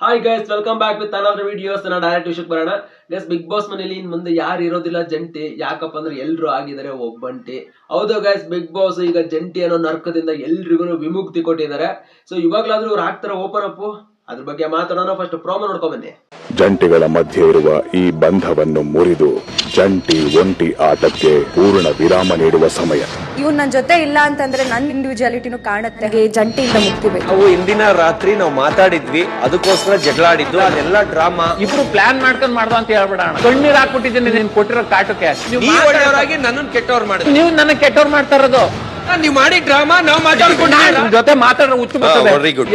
Hi guys welcome back with another videos ನಾನು direct ವಿಷಯಕ್ಕೆ ಬರೋಣ. ಗೈಸ್ ಬಿಗ್ ಬಾಸ್ ಮನೇಲಿ ಇನ್ ಮುಂದೆ ಯಾರು ಇರೋದಿಲ್ಲ ಜಂಟಿ. ಯಾಕಪ್ಪ ಅಂದ್ರೆ ಎಲ್ರು ಆಗಿದ್ದಾರೆ, ಒಬ್ಬಂಟಿ. ಹೌದು ಗೈಸ್ ಬಿಗ್ ಬಾಸ್ ಈಗ ಜಂಟಿ ಅನ್ನೋ ನರ್ಕದಿಂದ ಎಲ್ರಿಗೂ ವಿಮುಕ್ತಿ ಕೊಟ್ಟಿದ್ದಾರೆ. ಸೊ ಇವಾಗ್ಲಾದ್ರೂ ಇವ್ರು ಆಗ್ತಾರೆ ಓಪನ್ ಅಪ್ ಅದ್ರ ಬಗ್ಗೆ ಮಾತಾಡೋಣ ಫಸ್ಟ್ ಪ್ರೋಮೋ ನೋಡ್ಕೊಂಡ್ ಬನ್ನಿ ಜಂಟಿಗಳ ಮಧ್ಯೆ ಇರುವ ಈ ಬಂಧವನ್ನು ಮುರಿದು ಜಂಟಿ ಒಂಟಿ ಆಟಕ್ಕೆ ಪೂರ್ಣ ವಿರಾಮ ನೀಡುವ ಸಮಯ. ಇವ್ ನನ್ನ ಜೊತೆ ಇಲ್ಲ ಅಂತಂದ್ರೆ ನನ್ನ ಇಂಡಿವಿಜುವಾಲಿಟಿನೂ ಕಾಣುತ್ತೆ. ಹಾಗೆ ಜಂಟಿಯಿಂದ ಮುಕ್ತಿ ಬೇಕು. ನಾವು ಇಂದಿನ ರಾತ್ರಿ ನಾವು ಮಾತಾಡಿದ್ವಿ ಅದಕ್ಕೋಸ್ಕರ ಜಗಳ ಆಡಿದ್ದು ಅದೆಲ್ಲ ಡ್ರಾಮಾ ಇಬ್ರು ಪ್ಲಾನ್ ಮಾಡ್ಕೊಂಡ್ ಮಾಡ್ದ ಅಂತ ಹೇಳ್ಬೇಡ ಕಣ್ಣೀರ್ ಹಾಕ್ಬಿಟ್ಟಿದ್ದೀನಿ ನೀನ್ ಕೊಟ್ಟಿರೋ ಕಾಟಕ್ಕೆ. ನೀವು ಒಳ್ಳೆಯವರಾಗಿ ನನ್ನನ್ನು ಕೆಟ್ಟವ್ರು ಮಾಡಿದ್ರು. ನೀವು ನನಗೆ ಕೆಟ್ಟವ್ರು ಮಾಡ್ತಾ ಇರೋದು. ನೀವು ಮಾಡಿ ಡ್ರಾಮಾ ನಾವು ಮಾತಾಡ್ಕೊಂಡು ಜೊತೆ ಮಾತಾಡೋ ಬರ್ತದೆ. ವೆರಿ ಗುಡ್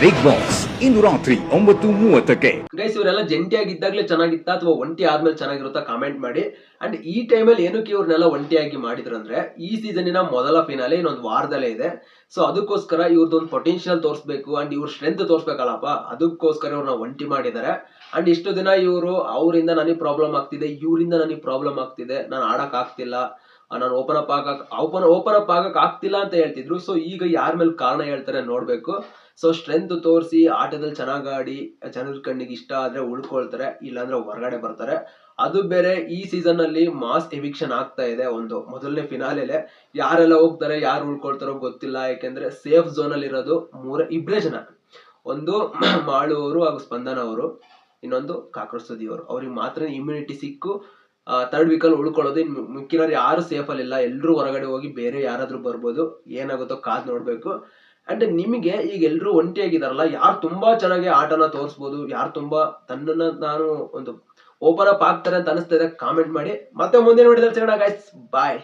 ಬಿಗ್ ಬಾಸ್ ಇಂದು ರಾತ್ರಿ ಒಂಬತ್ತು ಮೂವತ್ತಕ್ಕೆ. ಗೈಸ್ ಇವರೆಲ್ಲ ಜಂಟಿಯಾಗಿದ್ದಾಗಲೇ ಚೆನ್ನಾಗಿತ್ತಾ ಅಥವಾ ಒಂಟಿ ಆದ್ಮೇಲೆ ಚೆನ್ನಾಗಿರುತ್ತಾ ಕಾಮೆಂಟ್ ಮಾಡಿ. ಅಂಡ್ ಈ ಟೈಮಲ್ಲಿ ಏನಕ್ಕೆ ಇವ್ರನ್ನೆಲ್ಲ ಒಂಟಿಯಾಗಿ ಮಾಡಿದ್ರು ಅಂದ್ರೆ ಈ ಸೀಸನಿನ ಮೊದಲ ಫಿನಾಲೆ ಇನ್ನೊಂದು ವಾರದಲ್ಲೇ ಇದೆ. ಸೊ ಅದಕ್ಕೋಸ್ಕರ ಇವ್ರದ್ದೊಂದು ಪೊಟೆನ್ಷಿಯಲ್ ತೋರಿಸ್ಬೇಕು ಅಂಡ್ ಇವ್ರ ಸ್ಟ್ರೆಂತ್ ತೋರಿಸ್ಬೇಕಲ್ಲಪ್ಪ, ಅದಕ್ಕೋಸ್ಕರ ಇವ್ರನ್ನ ಒಂಟಿ ಮಾಡಿದ್ದಾರೆ. ಅಂಡ್ ಇಷ್ಟು ದಿನ ಇವರು, ಅವರಿಂದ ನನಗೆ ಪ್ರಾಬ್ಲಮ್ ಆಗ್ತಿದೆ, ಇವರಿಂದ ನನಗೆ ಪ್ರಾಬ್ಲಮ್ ಆಗ್ತಿದೆ, ನಾನು ಆಡೋಕ್ಕಾಗ್ತಿಲ್ಲ. ನಾನು ಓಪನ್ ಅಪ್ ಆಗಕ್ ಓಪನ್ ಓಪನ್ ಅಪ್ ಆಗಕ್ ಆಗ್ತಿಲ್ಲ ಅಂತ ಹೇಳ್ತಿದ್ರು. ಸೊ ಈಗ ಯಾರ ಮೇಲೆ ಕಾರಣ ಹೇಳ್ತಾರೆ ನೋಡ್ಬೇಕು. ಸೊ ಸ್ಟ್ರೆಂತ್ ತೋರಿಸಿ ಆಟದಲ್ಲಿ ಚೆನ್ನಾಗಿ ಆಡಿ ಜನರ ಕಣ್ಣಿಗೆ ಇಷ್ಟ ಆದ್ರೆ ಉಳ್ಕೊಳ್ತಾರೆ, ಇಲ್ಲಾಂದ್ರೆ ಹೊರಗಡೆ ಬರ್ತಾರೆ. ಅದು ಬೇರೆ ಈ ಸೀಸನ್ ಅಲ್ಲಿ ಮಾಸ್ ಎವಿಕ್ಷನ್ ಆಗ್ತಾ ಇದೆ ಒಂದು. ಮೊದಲನೇ ಫಿನಾಲೆಲೆ ಯಾರೆಲ್ಲ ಹೋಗ್ತಾರೆ, ಯಾರು ಉಳ್ಕೊಳ್ತಾರೋ ಗೊತ್ತಿಲ್ಲ. ಯಾಕೆಂದ್ರೆ ಸೇಫ್ ಝೋನ್ ಅಲ್ಲಿ ಇರೋದು ಮೂರ ಇಬ್ಬರೇ ಜನ. ಒಂದು ಮಾಳು ಅವರು ಹಾಗೂ ಸ್ಪಂದನ ಅವರು ಇನ್ನೊಂದು ಕಾಕ್ರೋಚ್ ಸುದಿ ಅವರು ಅವ್ರಿಗೆ ಮಾತ್ರ ಇಮ್ಯುನಿಟಿ ಸಿಕ್ಕು. ಥರ್ಡ್ ವೀಕಲ್ಲಿ ಉಳ್ಕೊಳ್ಳೋದು. ಇನ್ನು ಮಿಕ್ಕಿರೋರು ಯಾರು ಸೇಫ್ ಅಲ್ಲಿ ಇಲ್ಲ ಎಲ್ಲರೂ ಹೊರಗಡೆ ಹೋಗಿ ಬೇರೆ ಯಾರಾದ್ರೂ ಬರ್ಬೋದು, ಏನಾಗುತ್ತೋ ಕಾದ್ ನೋಡ್ಬೇಕು. ಅಂಡ್ ನಿಮಗೆ ಈಗ ಎಲ್ಲರೂ ಒಂಟಿಯಾಗಿದಾರಲ್ಲ, ಯಾರು ತುಂಬಾ ಚೆನ್ನಾಗಿ ಆಟನ ತೋರಿಸ್ಬೋದು, ಯಾರು ತುಂಬಾ ತನ್ನನ್ನ ನಾನು ಒಂದು ಓಪನ್ ಅಪ್ ಆಗ್ತಾರೆ ಅಂತ ಅನಿಸ್ತಾ ಇದೆ ಕಾಮೆಂಟ್ ಮಾಡಿ. ಮತ್ತೆ ಮುಂದಿನ ವಿಡಿಯೋದಲ್ಲಿ ಸಿಗೋಣ ಗಾಯ್ಸ್ ಬಾಯ್